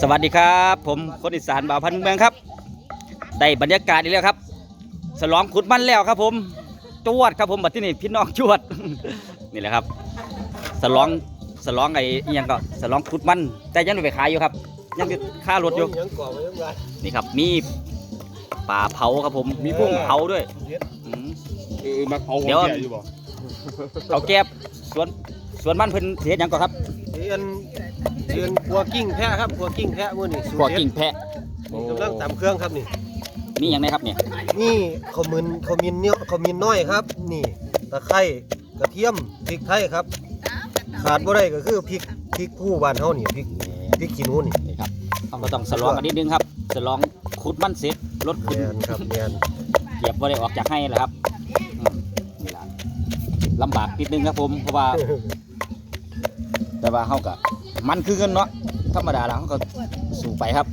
สวัสดีครับ ผมคนอีสานบ่าวพันธุ์เมืองครับ ได้บรรยากาศอีกแล้วครับฉลองขุดมันแล้วครับ ผมจวดครับผมบัดที่นี่พี่น้องจวด นี่แหละครับฉลองฉลองไอ้อิหยังก็ฉลองขุดมัน แต่ยังไม่ไปขายอยู่ครับ ยังอยู่ค่ารถอยู่ยังก่อไว้ยังไงนี่ครับมีปลาเผาครับผมมีพุ่งเผาด้วยอืม เออมาเอาของเดี๋ยว แก่อยู่บ่เอาแก็บสวน สวนมันเพิ่นเสียหยังก่อนครับเรียนเรียนครัวกิ้งแพะครับครัวกิ้งแพะมื้อนี้สูตรพวกเด็ดกิ่งแพะกำลังตำเครื่องครับนี่มีอย่างไรครับเนี่ยนี่ข้าวมันข้าวมินเนี้ยข้าวมินน้อยครับ นี่ตะไคร้กระเทียมพริกไทยครับ ขาดบ่ได้ก็คือพริกพริกผู้บ้านเฮานี่พริกพริกขี้หนูนี่นี่ครับเราก็ต้องฉลองกันนิดนึงครับฉลองขุดมันเสร็จรถขุดแม่นครับแม่นเหยียบว่าได้ออกจากให้แหละครับอืมนี่ล่ะลำบากนิดนึงครับผมเพราะว่า แต่ว่าเขาก็มันคือเงินเนาะธรรมดาแล้วเขาก็สู่ไปครับ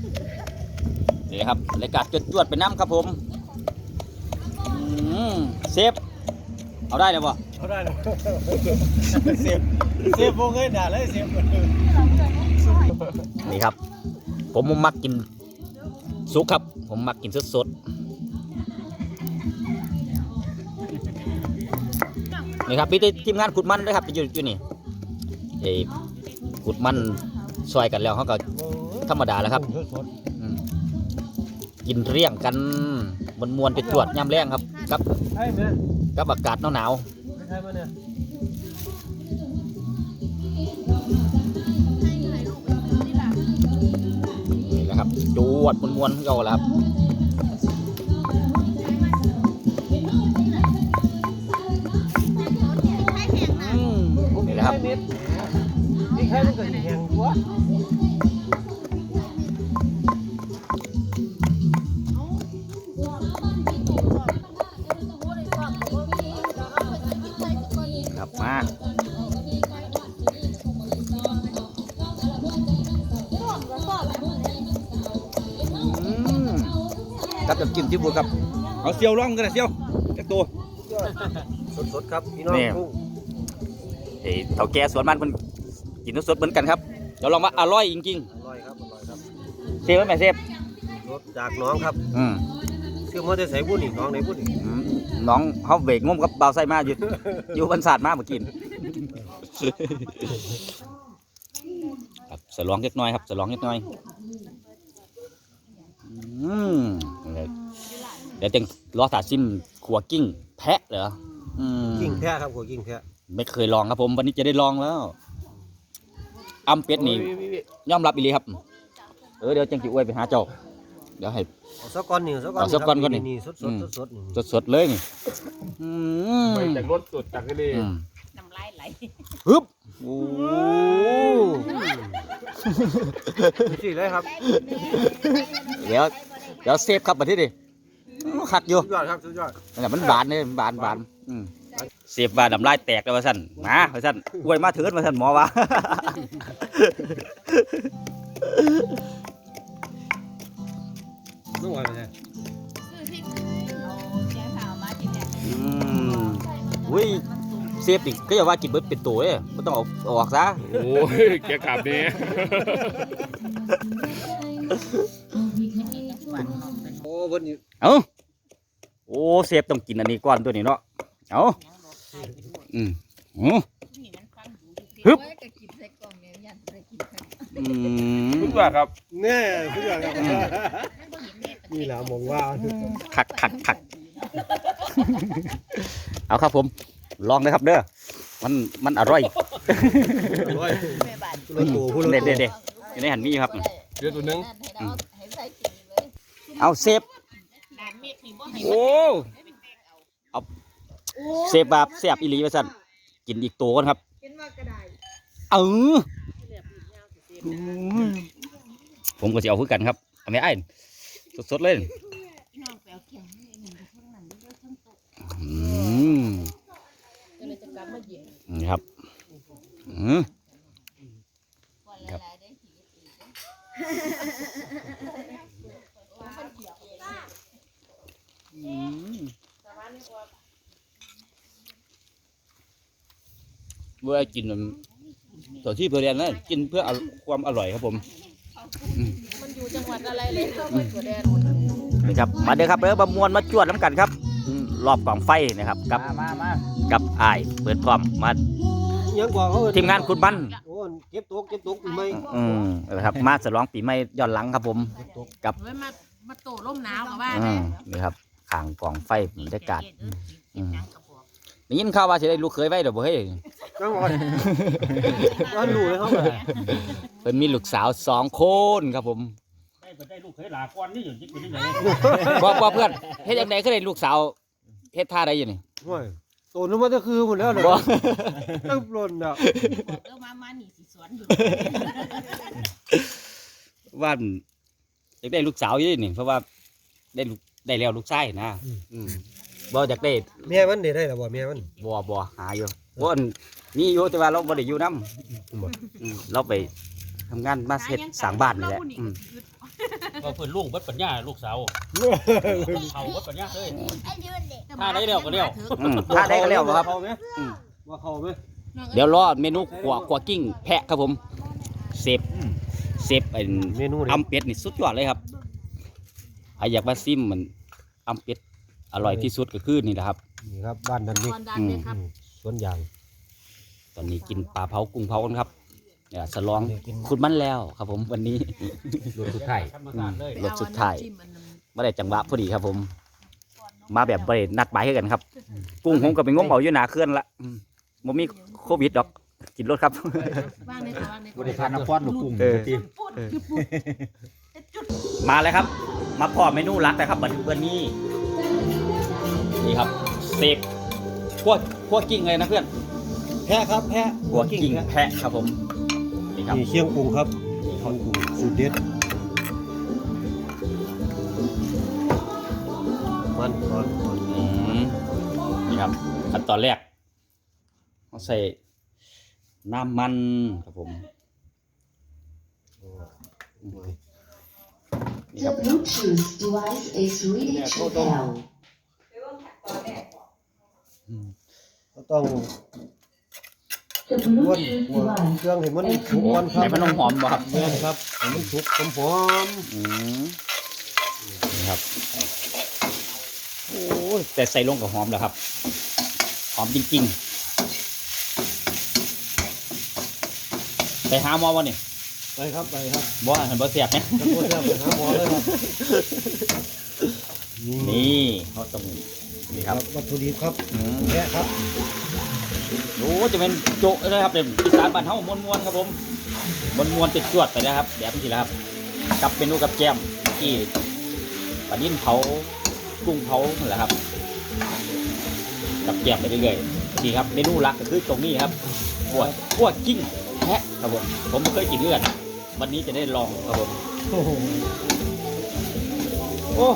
นี่ครับรายการจดจวดๆไปน้ำครับผมอืมเซฟเอาได้เลยป่เอาได้เลยเสียบเสียบบ่เคยด่าเลยเสียบนี่ครับ ผมมักกินสุกครับ ผมมักกินสดๆนี่ครับพี่ทีมงานขุดมันด้วยครับอยู่อยู่นี่ เอ้ขุดมันซอยกันแล้วเขาก็ธรรมดาแล้วครับอืมกินเรียงกันมวนมวนๆจวดๆย่ำแรงครับกับใช่แม่กับอากาศหนาวใช่มาเนี่ยๆนี่แหละครับจวดมวนมวนๆเอาละครับอืมนี่แหละครับ ทยมันก็สิแห้งกว่าครับมาอืมกับน้ำจิ้มที่บูดครับ เอาเซียวร่องกันนะเซียวจักตัว สดๆครับ พี่น้องนี่ทุ่งเฮ้ยเท่าแก่สวนมันมัน กินสดๆเหมือนกันครับเดี๋ยวลองมาอร่อยจริงอร่อยครับอร่อยครับๆเซฟไหมแม่เซฟรสจากน้องครับอืมชื่อมอเตอร์ไซค์บุญนี่น้องไหนบุญนี่อืมน้องเขาเบรกงมกับเบาวไส้มาอยู่ อยู่บรรษาทมาเมื่อกิน ครับสลองเล็กน้อยครับสลองเล็กน้อยอืมเดี๋ยวจังรอถาซิมขัวกิ้ง แพะเหรออืม กิ้งแพะครับหัวกิ้งแพะไม่เคยลองครับผม วันนี้จะได้ลองแล้ว อ้ำเป็ดนี่ยอมรับอีหลีครับ เออเดี๋ยวจังจิอวยไปหาเจ้า เดี๋ยวให้ เอาสักก้อนนี่สักก้อนเอาสักก้อนก่อนนี่นี่สดอืมๆสดๆนี่สดๆเลยนี่อืมไปจากรถสุดจากนี่อืมน้ำลายไหลฮึบโอ้สิเลยครับเดี๋ยวเดี๋ยวเซฟครับมาที่ดิขัดอยู่สุดยอดครับสุดยอด นั่นนะมันบานเนี่ยมันบานบานอืม เซฟว่าน้ำลายแตกแล้วว่าสั่นมาว่าสั่นอวยมาเถิดว่าสั่นหมอวะไม่ไหวเลยซื้อที่เอาแกงขาวมากินเนี่ยอืมอุ้ยเซฟนี่ก็อย่าว่ากินเบิดเป็นตัวเอ้ยไม่ต้องเอาเอาออกซะโอ้ยแกกลับเนี่ยโอ้วันนี้เอ้าโอ้เซฟต้องกินอันนี้ก่อนตัวนี้เนาะเอา อืมอืมนี่มันฟังดูดิฮึบโอ้ยก็กินใส่กล่องเนี่ยยันใส่กินใส่อืมสุดยอดครับเนี่ยสุดยอดครับมันบ่เห็นแม่ตะนี่แหละมองว่าขักขักขักเอาครับผม ลองเลยครับเด้อมันมันอร่อยร้อยแม่บ้านผู้ละตัวผู้ละเด็ดตัเด็วดเด็ดอยู่ในหันมีอยู่ครับเดี๋ยวตัวหนึงนั่นให้เราให้ใส่กินเลยเอาเซฟด่านเม็ดนี่บ่ให้โอ้เอา เซฟแบบแซ่บอีหลีไปสั่นกินอีกตัวก่อนครับกินมากก็ได้เอออืมผมก็จะเอาคือกันครับเอาไม่ไอ้ายสดๆเลยพี่น้องไปเอาเขียงนี่หนึ่งไปข้างหลังด้วยทั้งโต๊ะอืมก็เลยจะกลับมาหยิบนี่ครับอืม ก่อนหลายๆได้ที เวลากินมันตัวที่เพื่อเรียนนะกินเพื่อเอาความอร่อยครับผมมันอยู่จังหวัดอะไรเลยเข้าไปกว่าแดนนี่ครับมาเด้อครับเด้อมามวนมาจวดน้ำกันครับอืมรอบกองไฟนะครับกับมามากับอ้ายเปิดพร้อมมายังกว่าเขาเอิ้ทีมงานคุณบันโอ้เก็บตกเก็บตกปีใหม่อืมนะครับมาฉลองปีใหม่ย้อนหลังครับผมกับไว้มามาโตร่มหนาวกับว่าอืมนี่ครับข้างกองไฟบรรยากาศอืม ได้ยินข่าวว่าสิได้ลูกเคยไว้เดี๋ยวบ่เฮ้ยจังหวัดว่ารู้เลยเขาแบบเพิ่นมีลูกสาวสองคนครับผมได้บ่ได้ลูกเคยหลาก่อนนี่อยู่จิกอยู่ที่ไหนบ่บ่เพื่อนเฮ็ดจังได๋คือได้ลูกสาวเฮ็ดท่าใดอยู่นี่โอ้ยโตนึกว่าจะคือหมดแล้วเนี่ยบ่ตั้งปล้นอะบอกเออมามาหนีสีสวนอยู่ว่าอยากได้ลูกสาวอยู่นี่เพราะว่าได้ลูกได้แล้วลูกชายนะอืม บ่อยากได้แม่มันได้ได้หรอบ่แม่มันบ่บ่หาอยู่บ่อันมีอยู่แต่ว่าเราบ่ได้อยู่นํบ่เราไปทำงานมาเฮ็ดสร้างบ้านนี่แหละอืมก็เพิ่นลูกเบิดปัญญาลูกสาวเขาเบิดปัญญาเลยถ้าได้เร็วก็เร็วอืมถ้าได้ก็แล้วบ่ครับเขาไหมอืมว่าเขาไหมเดี๋ยวรอเมนูกัวกัวกิ้งแพะครับผมเซฟเซฟเป็นเมนูนี้อำเป็ดนี่สุดยอดเลยครับใครอยากมาซิมมันอำเป็ดอ ร่อยที่สุดก็คือนี่แหละครับ นี่ครับบ้านนันนี่ตอนดันเนี่ยครับอืมสวนยาง ตอนนี้กินปลาเผากุ้งเผากันครับเดี๋ยวฉลองนี่กินคุณมันแล้วครับผมวันนี้รถสุดท้ายธรรมชาติเลยรถสุดท้ายจิ้มอันนั้นไม่ได้จังหวะพอดีครับผม มาแบบบรินัดหมายให้กันครับ กุ้งผมก็ไปงมเอาอยู่หนาเคลื่อนละอืมบ่มีโควิดดอก กินรถครับว่างในตัวว่างในบริการน้ำพอนลูกกุ้งเออทีมาเลยครับ มาพอเมนูรักนะครับบัดวันนี้ นี่ครับเซฟพวกพวกกิ้งเลยนะเพื่อนแพะครับแพะพวกกิ้งแพะครับผมนี่ครับนี่เชียงปรุงครับนี่ข้าวปรุงสูตรเด็ดมันก่อนก่อนอืมนี่ครับขั้นตอนแรกเราใส่น้ำมันครับผมนี่ครับ The Bluetooth device is ready เนี่ย to เขาต้อง pair. ก็ต้อง The ม้วน Bluetooth หัว device เครื่องให้มันสุกก่อนครัให้บมันหอมๆบ่ครับแม่นครับให้มันสุกหอมหอมอืมนี่ครับโอ้ยแต่ใส่ลงกับหอมแล้วครับ หอมจริงๆไปหาหมอวะนี่ๆไปครับไปครับบ่เห็นบ่เสียบเนี่ย ตะโกนแล้วไปหาหมอเลยครับนี่เขาต้อง นี่ครับวัตถุดิบครับอืมแพะครับโอ้จะเป็นโจะเลยครับเดี๋ยวอีสานบ้านเฮามวนๆครับผมมวนๆติดจวดไปนะครับแบบนี้แหละครับกับเมนูกับแกล้มที่ปลาดิ้นเผากุ้งเผานั่นแหละครับ กับแกล้มไปเรื่อยๆนี่ครับเมนูหลักก็คือตรงนี้ครับพวกพวกกิ้งแพะครับผมผมไม่เคยกินเลือดวันนี้จะได้ลองครับผมโอ้โหโอ้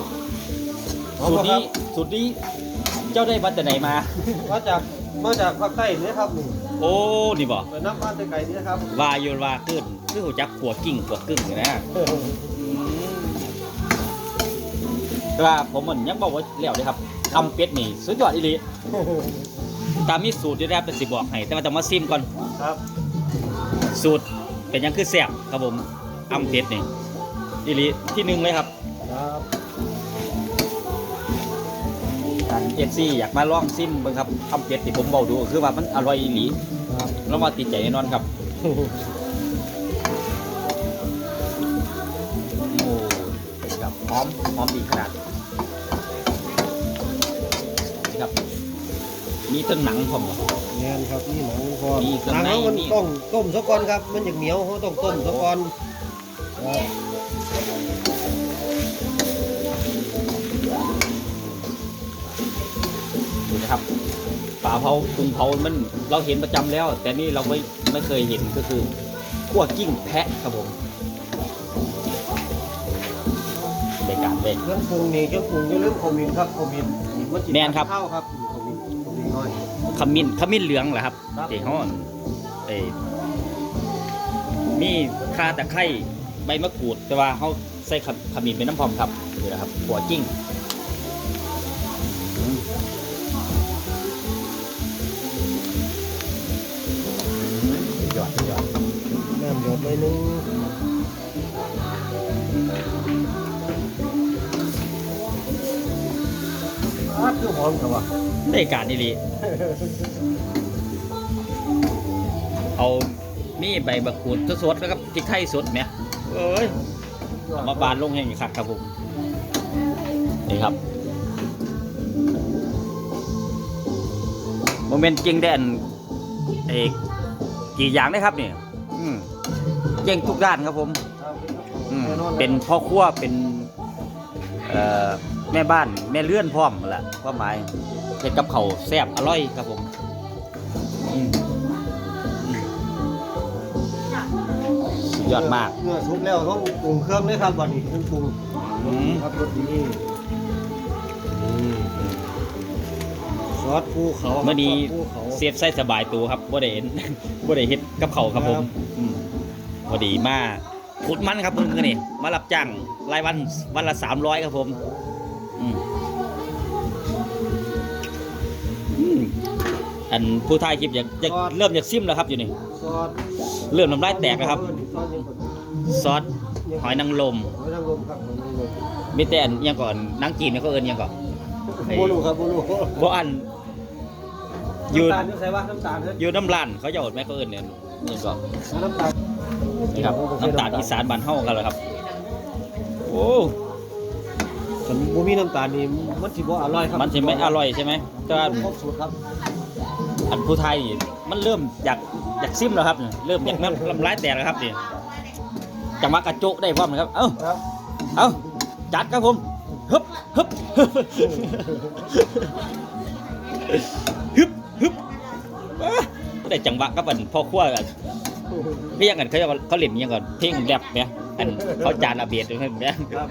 สูตรนี้สูตรนี้เจ้าได้มาแต่ไหนมา มาจากมาจากภาคใต้นี่ครับนี่โอ้นี่บ่ไปนับมาแต่ไกลนี่นะครับวาโยนวาขึ้นคือหัวจักขัวกิ้งขัวกึ่งอยู่นะแต่ว่าผมมันยังบอกว่าแล้วเลยครับทำเป็ดนี่สุดยอดอีหลีตามมีสูตรที่ได้เป็นสิบอกให้แต่ว่าต้องมาซิมก่อนครับ สูตรเป็นหยังคือแซ่บครับผมอำเป็ดนี่อีหลีที่หนึ่งเลยครับครับ อันเอฟซีอยากมาลองซิมเบิ่งครับอำเป็ดที่ผมบอกดูก็คือว่ามันอร่อยอีหลีครับแล้วมาติดใจแน่นอนครับโอ้นี่ครับหอมหอมดีขนาดนี่ครับมีทั้งหนังผมบ่แม่นครับนี่หนังพอมีเครื่องหนังในมันมี ต้องต้มซะก่อนครับ มันอย่างเหนียวเขาต้องต้มซะก่อนครับ นะครับปลาเผากุ้งเผามันเราเห็นประจำแล้ว แต่นี่เราไม่ไม่เคยเห็นก็คือขั่วกิ้งแพะครับผมในการเล่นเครื่องปรุงนี่เครื่องปรุงอย่าลืมขมิ้นครับขมิ้นมันสิแม่นครับข้าวครับขมิ้นขมิ้นน้อยขมิ้นขมิ้นเหลืองเหรอครับครับที่ห้อนเอ้ยมีข่าตะไคร้ใบมะกรูดแต่ว่าเขาใส่ขมขมิ้นเป็นน้ำพองครับนี่แหละครับขั่วกิ้ง น้ำหยดเลยนึงอ้าวคือหอมแต่ว่าได้การนี่ลีเอามีใบมะกรูดสดๆแล้วก็พริกไทยสดไหมเอ้ยเอามาบานลงให้คักครับผมนี่ครับโมเมนต์จริงแดนเอกกี่อย่างนะครับเนี่ย เก่งทุกด้านครับผมอืมเป็นพ่อครัวเป็นเอ่อแม่บ้านแม่เลื่อนพร้อมนั่นแหละก็หมายเฮ็ดกับเขาวแซ่บอร่อยครับผมอืมอืมสุดยอดมากเนื้อสุกแล้วต้องปรุงเครื่องเลยครับวันนี้เครื่องปรุงอืมครับรสดีนี่ซอสภูเขาเมื่อนี้ซสภูเขา เสียบใส่สบายตัวครับบ่ได้เห็นบ่ได้เฮ็ดกับเขาวครับผมครับอืม พอดีมาขุดมันครับเพิ่นคือนี่มารับจ้างรายวันวันละ300ครับผมอืมอืมอันผู้ถ่ายคลิปอยากอยากเริ่มอยากซิมแล้วครับอยู่นี่ซอสเริ่มน้ำลายแตกแล้วครับ ซอสยังก่อนซอสหอยนางรมหอยนางรมครับหอยนางรมมีแต่อันอิหยังก่อนนางจีนเนี่ยเขาเอิ้นอิหยังก่อนไอ้โบลูครับโบลูบ่อันอยู่น้ำตาลนี่ใส่ว่าน้ำตาลเฮ้ยอยู่น้ำร้านเขาจะเอาไหมเขาเอิ้นเนี่ย อิหยังก่อนน้ำตาลนี่ครับน้ำตาลอีสานบ้านเฮากันเลยครับ โอ้คันบ่มีน้ำตาลนี่มันสิบ่อร่อยครับมันสิไม่อร่อยใช่ไหมแต่ว่าครบสูตรครับ อันผู้ไทยนี่มันเริ่มอยากอยากซิมแล้วครับ เริ่มอยากน้ำลำลายแตกแล้วครับนี่จังหวะกระโจะได้พร้อมนะครับ เอ้าครับเอาจัดครับผมฮึบฮึบฮึบฮึบอะ ได้จังหวะกับอันพ่อครัวกันพี่ยังกันเขาเรียกว่าเขาเล่นอิหยังก่อนเพลงแรปเนี่ยอันเขาจานอาเบียดด้วยเนี่ยครับ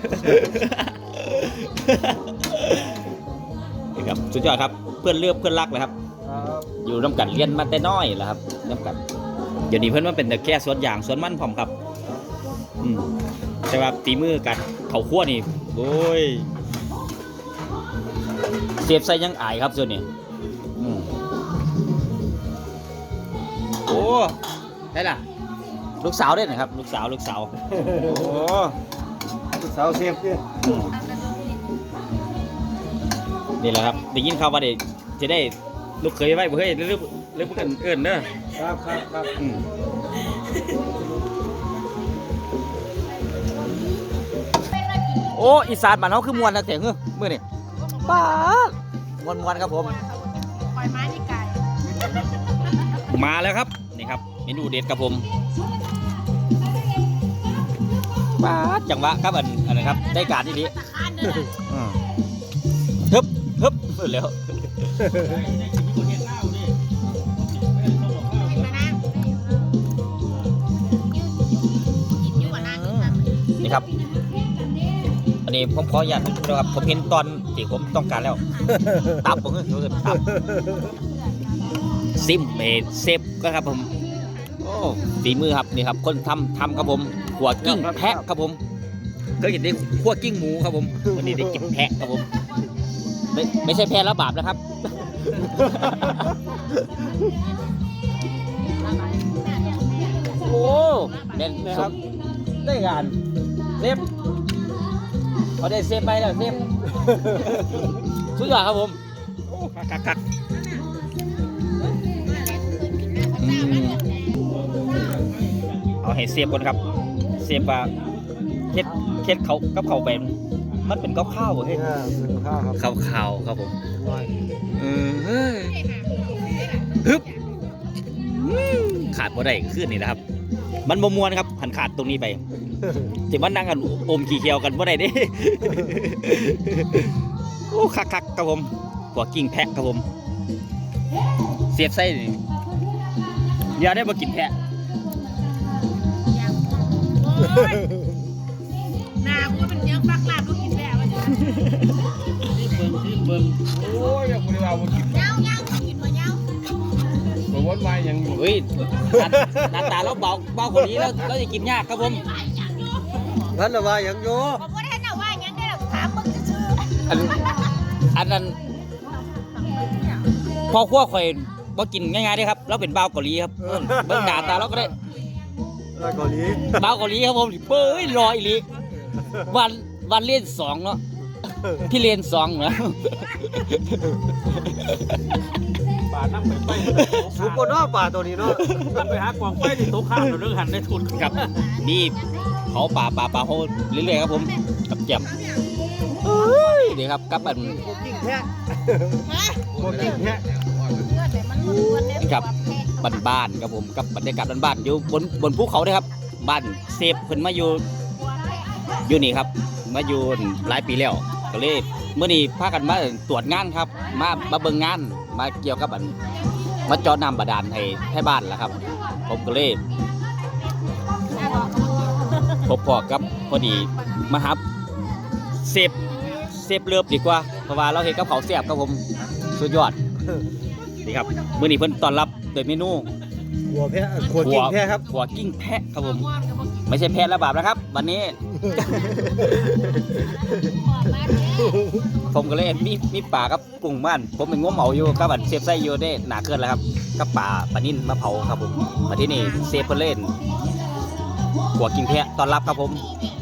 นี่ครับสุดยอดครับเพื่อนเลือกเพื่อนรักเลยครับ ครับอยู่น้ำกันเรียนมาแต่น้อยแหละครับน้ำกันเดี๋ยวนี้เพื่อนว่าเป็นแต่แค่สวนยางสวนมันพร้อมครับ อืมแต่ว่าตีมือกันเขาขั้วนี่โอ้ยเสียบใส่ยังอายครับส่วนนี้ โอ้ได้ล่ะ ลูกสาวได้นะครับ ลูกสาวลูกสาวโอ้ลูกสาวเชฟเนี่ยอืมนี่แหละครับได้ยินข่าวว่าเด็จะได้ลูกเคยไว้บ่เฮ้ยเรื่องเรื่องกันเอิ้นเด้อครับครับครับอืมโอ้อีสานบ้านเฮาคือมวนนะแต่เฮ้อมื้อนี่ป้าดมวนมวนๆครับผมปล่อยไม้ที่ไก่มาแล้วครับ นี่ครับเมนูเด็ดครับผมป้าดจังหวะครับอันอันนะครับ ได้การที่ดีตะคานเด้ออืมฮึบฮึบเปิดแล้วเป็นมานั่งกินอยู่กับนั่งกินนั่งนี่ครับ อันนี้ผมขออนุญาตนะครับ ผมเห็นตอนที่ผมต้องการแล้วตับผมก็คือตับซิมเอเซฟก็ครับผมโอ้ ฝีมือครับนี่ครับ คนทำทำครับผมขัวกิ้งแพะครับผมเคยเห็นได้ขัวกิ้งหมูครับผมวันนี้ได้กินแพะครับผม ไม่ไม่ใช่แพะแล้วบาปนะครับ โอ้เด่นนะครับได้งานเซฟเขาได้เซฟไปแล้วเซฟสุดยอดครับผมโอ้คักคักคักอืม เอาให้เซฟก่อนครับเซฟว่าเฮ็ดเฮ็ดเขากับเขาวเป็นมันเป็นกับข้าวบ่เฮ้ยอ่าเป็นข้าวครับข้าวขาวครับผมน้อยเออเฮ้ยฮึบอืมขาดบ่ได้ขึ้นนี่นะครับ มันบ่มวนครับหันขาดตรงนี้ไปที่มันนั่งกันอมขี้เคียวกันบ่ได้เด้โอ้คักคักๆครับผมหัวกิ้งแพะครับผม เสียบไส้นี่อย่าได้มากินแพะโอ้ยห น้ากูเป็นเนื้อฟักลาบลูกกินแบบว่าจะโอ้ยยังไม่ได้ว่าว่ากินเงาเงากินมาเงาบ่วนวายยังอยู่เฮ้ยหน้าหน้าตาเราเบาเบากว่านี้แล้วเราจะกินยากครับผมท่านน่ะว่าหยังโยบอกว่าท่านน่ะว่าอย่างนั้นได้หรอกถามมึงจะชื่ออันอันนั้นพอขั้วข่อยบ่กินง่ายๆเด้ครับ เราเป็นบ่าวเกาหลีครับเบิ่งหน้าตาเราก็ได้ แล้วเกาหลีบ่าวเกาหลีครับผมเป้ยรออีหลีวันวันเล่นสองเนาะพี่เล่นสองเนาะป่านั่งไปไปสูบนเนาะป่าตัวนี้เนาะนั่งไปหากองไฟที่ตกข้ามเรื่องหันในทุนครับนี่เขาป่าป่าป่าเขาเรื่อยๆครับผมกับแจ่มเอ้ยเดี๋ยวครับกับอันกิ้งแท้บ่กิ้งแท้นี่ครับ บ้านๆครับผมกับบรรยากาศบ้านๆอยู่บนบนภูเขาเลยครับบ้านเซฟเพิ่นมาอยู่อยู่นี่ครับ มาอยู่หลายปีแล้วก็เลยเมื่อนี้พากันมาตรวจงานครับ มามาเบิ่งงาน มาเกี่ยวกับอันมาเจาะน้ำบาดาลให้ให้บ้านละครับ ผมก็เลยพบพอกับพอดีมาฮับเซฟเซฟเลิฟดีกว่าเพราะว่าเราเห็นกับเขาวแซ่บครับผมสุดยอด นี่ครับมื้อนี้เพิ่นต้อนรับโดยเมนูหัวแพะขวดกิ้งแท้ครับหัวกิ้งแพะครับผม ไม่ใช่แพะระบาปนะครับ วันนี้ ผมก็เลยมีมีป่ากับกุ้งบ้าน ผมเป็นง้มเหมาอยู่กับบันเซฟไส้อยู่ได้หนาเกินแล้วครับกับป่าปลานิ่นมะเผาครับผมมาที่นี่เซฟเพิ่นเล่นหัวกิ้งแพะต้อนรับครับผม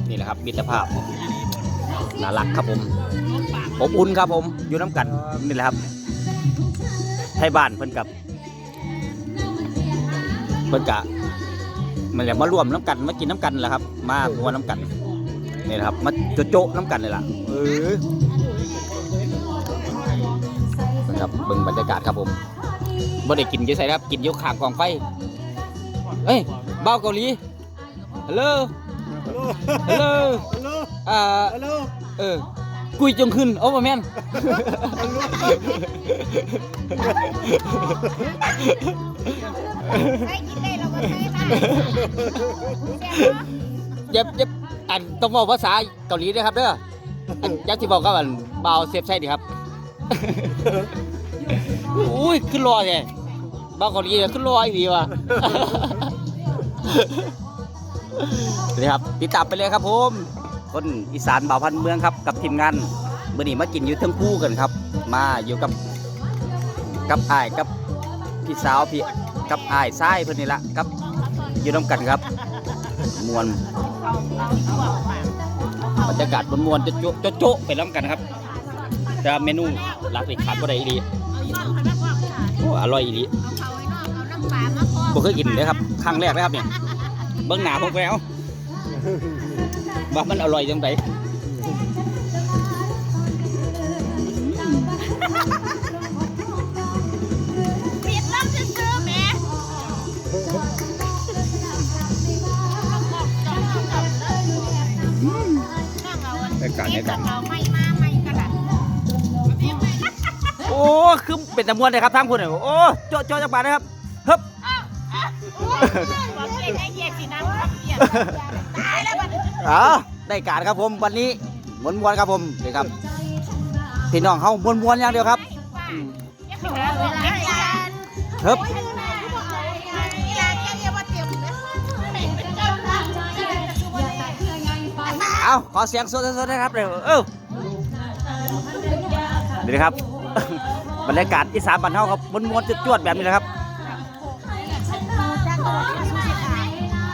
นี่แหละครับมิตรภาพน่ารักครับผมอบอุ่นครับผมอยู่น้ำกันนี่แหละครับ ไทยบ้านเพิ่นกับเพิ่นกะมันแหละมารวมน้ำกันมากินน้ำกันแหละครับ มามัวน้ำกันนี่แหละครับ มาโจะโจะน้ำกันเลยล่ะเออนะครับเบิ่งบรรยากาศครับผมบ่ได้กินอยี่ไสครับ กินอยกข้างกองไฟเอ้ยเบ้าวเกาหลีฮัลโหลฮัลโหลฮัลโหลอ่าฮัลโหลเออ กุยจงขึ้นโอ้บ่แม่นได้กินได้เราก็ใช้ได้อย่าอย่าอันต้องบอกภาษาเกาหลีด้วยครับเด้ออันอยักที่บอกกับอันบาวเซฟใช่ดิครับอุ้ยขึ้นรอแท้บาวเกาหลีเนี่ยขึ้นรออีกดีว่ะนี่ครับติดตามไปเลยครับผม คนอีสานบ่าวพันเมืองครับ กับทีมงานเมื่อนี้มากินอยู่ทั้งคู่กันครับ มาอยู่กับกับไอ้กับพี่สาวพี่กับไอ้ายซ้ายเพิ่อนนี่ละกับอยู่น้ำกันครับมวนบรรยากาศมวนๆจะโจะโจะไปน้ำกันครับแต่เมนูหลักนี่ขาดก็ได้อีหลีโอ้อร่อยอีหลีบ่เคยกินเลยครับครั้งแรกเลยครับเนี่ยเบิ้งหนาผมไปเอา ว่ามันอร่อยจังไดปิดแล้วจะซื้อแม่ในการในการเราไม่มาไม่กระดับโอ้คือเป็นตะมวนเลยครับทั้งคนเลยโอ้โจ๊ะโจ๊ะจักบาทนะครับฮึบบอกเองให้เย็นสิน้ำครับเย็นตายแล้วบัดนี้ อ๋อได้การครับผมวันนี้มวนมวนๆครับผมนี่ครับพี่น้องเขามวนมวนๆอย่างเดียวครับอย่าไปหาเวลาให้กันฮึบอยากแค่เดียวว่าเตรียมเลยเอาขอเสียงสดๆนะครับเร็วเออเดี๋ยวนะครับ บรรยากาศอีสานบ้านเฮาครับมวนมวนๆจวดๆแบบนี้นะครับ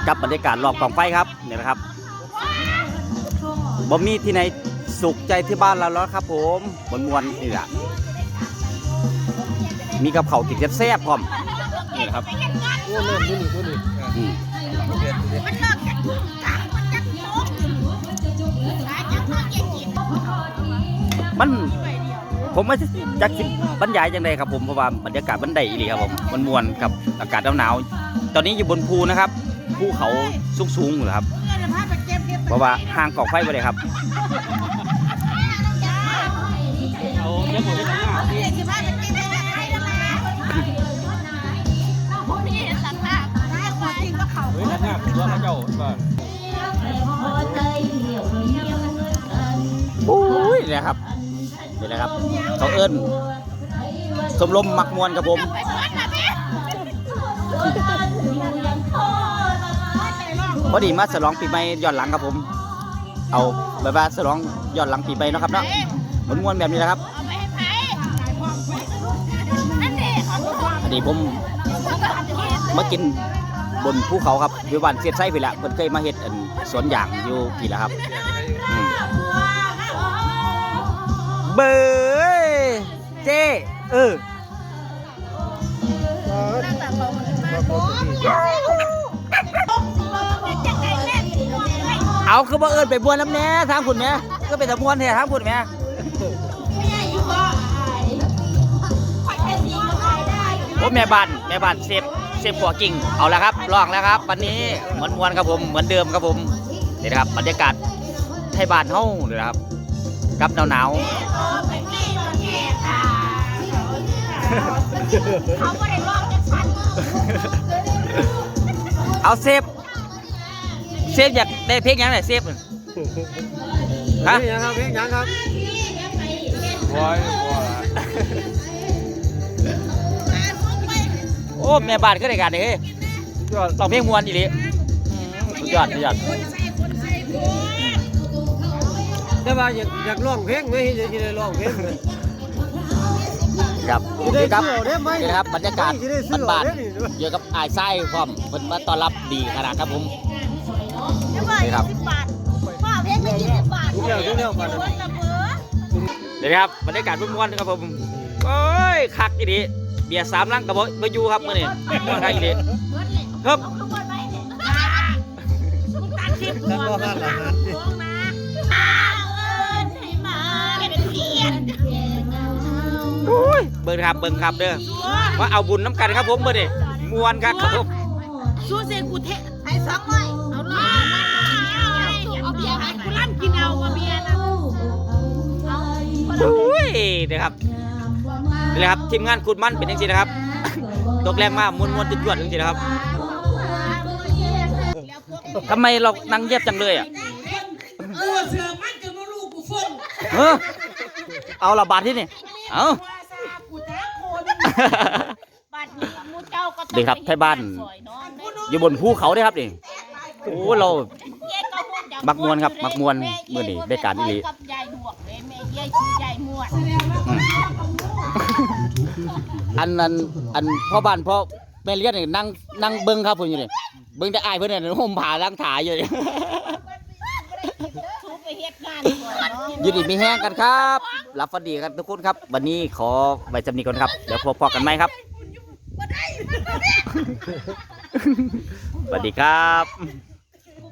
กับบรรยากาศรอบกองไฟครับเนี่ยนะครับ บ่มีที่ไหนสุขใจที่บ้านเราแล้วครับผมมวนมวนๆนี่แหละมีกับเขาวกินแซ่บๆพร้อมนี่แหละครับโอ้น้ำตัวนี้ตัวนี้อืมมันเลิกจากทุ่งกลางมันจะโป๊กหาจังว่าเย็นกินมันผมไม่จักสิบรรยายจังไดครับผมเพราะว่าบรรยากาศมันได้อีหลีครับผมมันมวนกับอากาศหนาวๆตอนนี้อยู่บนภูนะครับภูเขาสูงๆอยู่ครับเพื่อนพาไปเก็บ เก็บเพราะว่าห่างกองไฟไปเลยครับเอาเรื่องของเรื่องหน้าเพื่อนสิพาไปเก็บเก็บใครนั่นแหละผมนี่เห็นสัตว์หน้าหน้าควายก็เขาเฮ้ยหน้าเป็นตัวพระเจ้าบ้านอุ้ยเนี่ยครับนี่แหละครับ เขาเอิ้นสมรมมักมวนครับผม พอดีมาฉลองปีใหม่ย้อนหลังครับผม เอาแบบว่าฉลองย้อนหลังปีใหม่เนาะครับเนาะมวนมวนๆแบบนี้แหละครับอันนี้ผมมากินบนภูเขาครับอยู่บ้านเสียดไส้พี่ละเพิ่นเคยมาเฮ็ดอันสวนยางอยู่พี่ละครับเบยเจเออ เอาคือบ่เอิญไปบวนน้ำแหน่ทางคุณแหม่ก็เป็นตะมวนแท้ทางคุณแหม่โอ้แม่บ้านแม่บ้านเซฟเซฟขัวกิ่งเอาละครับลองแล้วครับ วันนี้เหมือนมวนครับผมเหมือนเดิมครับผมนี่นะครับบรรยากาศไทยบ้านเฮาเลยนะครับกับหนาวหนาวเขาไม่ได้ร้องจังสันๆเอาเซฟ เซฟอยากได้เพลงหยังไหนเซฟฮะนี่ยังครับพี่ยังครับโอ้ยบ่ละโอ้แม่บ้านก็ได้การเลยเฮ้ยลองเพลงมวนอีหลีอืมสุดยอดสุดยอดแต่ว่าอยากอยากร้องเพลงไหมอยากจะได้ร้องเพลงไหม ครับจะได้นี่ครับเสื้อได้ไหมนี่นะครับบรรยากาศจะได้เสื้อบ้านได้นี่ด้วยๆเกี่ยวกับอายไส้พร้อมเพิ่นมาต้อนรับดีขนาดครับผมนี่ ครับสิบบาทพ่อเพชรเป็นยี่สิบบาททุกอย่างทุกอย่างบาทคนละเบอร์นี่นะครับบรรยากาศม่วนๆครับผมโอ้ยคักอีดีเบียร์สามลังกับบ่อยู่ครับมื้อนี้ม่วนคักอีดีครับขบวนไปเนี่ยมึงตัดคลิปท่านว่าห้านอาหารพวงนะอ้าวเอิญให้มาเป็นเพียเบิ่งครับเบิ่งครับเด้อว่าเอาบุญน้ำกันครับผมมื้อนี้มวนคักครับผมสู้เซกูเทให้สองร้อย อ้ยนี่ครับนี่แหละครับทีมงานคุณมั่นเป็นจังซี่นะครับ ตกแรงมากม่วนๆจุดๆจังซี่นะครับทำไมเรานั่งเยียบจังเลยอะเออเสือมันจะมาลูกกูฟงเออเอาละบาทที่นี่ เอาว่าซากูจ้าคนบ้านนี้มูเจ้าก็ต้องดีครับไทยบ้าน อยู่บนภูเขาเด้อครับนี่โอ้เรามักม่วนครับ มักม่วนมื้อนี้ได้การอีหลีกับ ยายดวงเลยแม่ยายคือยายม่วนอันนั้นอันพ่อบ้านพ่อแม่เลี้ยงนี่นั่งนั่งเบิ่งครับผมอยู่นี่เบิ่งแต่อายเพิ่นน่ะห่มผ้าล้างถาอยู่นี่ทุกไปเฮ็ดงานก่อนเนาะอยู่ดีมีแห้งกันครับรับฟันดีกันทุกคนครับ วันนี้ขอไว้จำนี้ก่อนครับเดี๋ยวพบกันใหม่ครับสวัสดีครับ